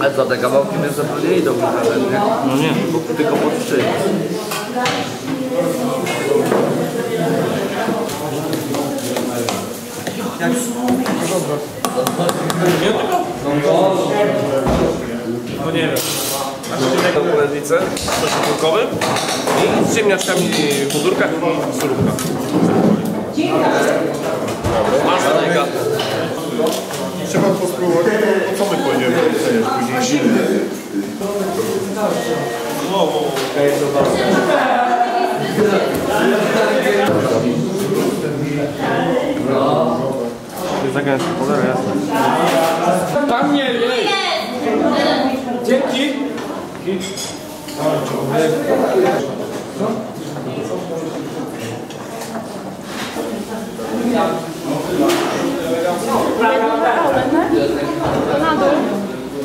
Ale co, te kawałki mięsa pewnie nie idą w górę, nie? No nie. Tylko pod szczyt. No nie wiem. Znaczy taką polędnicę z sosem bułkowym i z ziemniaczkami w podórkach i surówka. Masz zadajka. Trzeba to spróbować, to co my powiedziemy później? Tam nie, nie. Dzięki.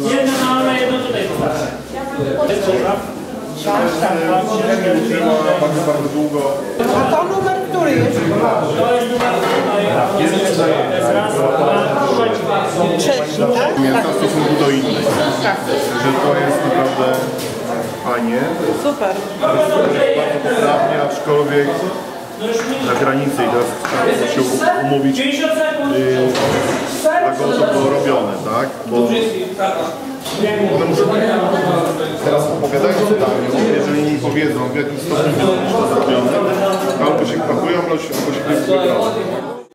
Jedno na ale jedno tutaj bardzo, bardzo długo. A to numer który jest? Trzeci, tak? Mięsa w stosunku do innych. Tak. Że to jest naprawdę fajnie. Super. Bardzo poprawnie, aczkolwiek na granicy i teraz trzeba się umówić 50 sekund. yy, kogo to było robione, tak? Bo one muszą teraz opowiadają pytanie, jeżeli nie powiedzą w jakim stopniu to zrobione, albo się pakują, albo się wybiorą.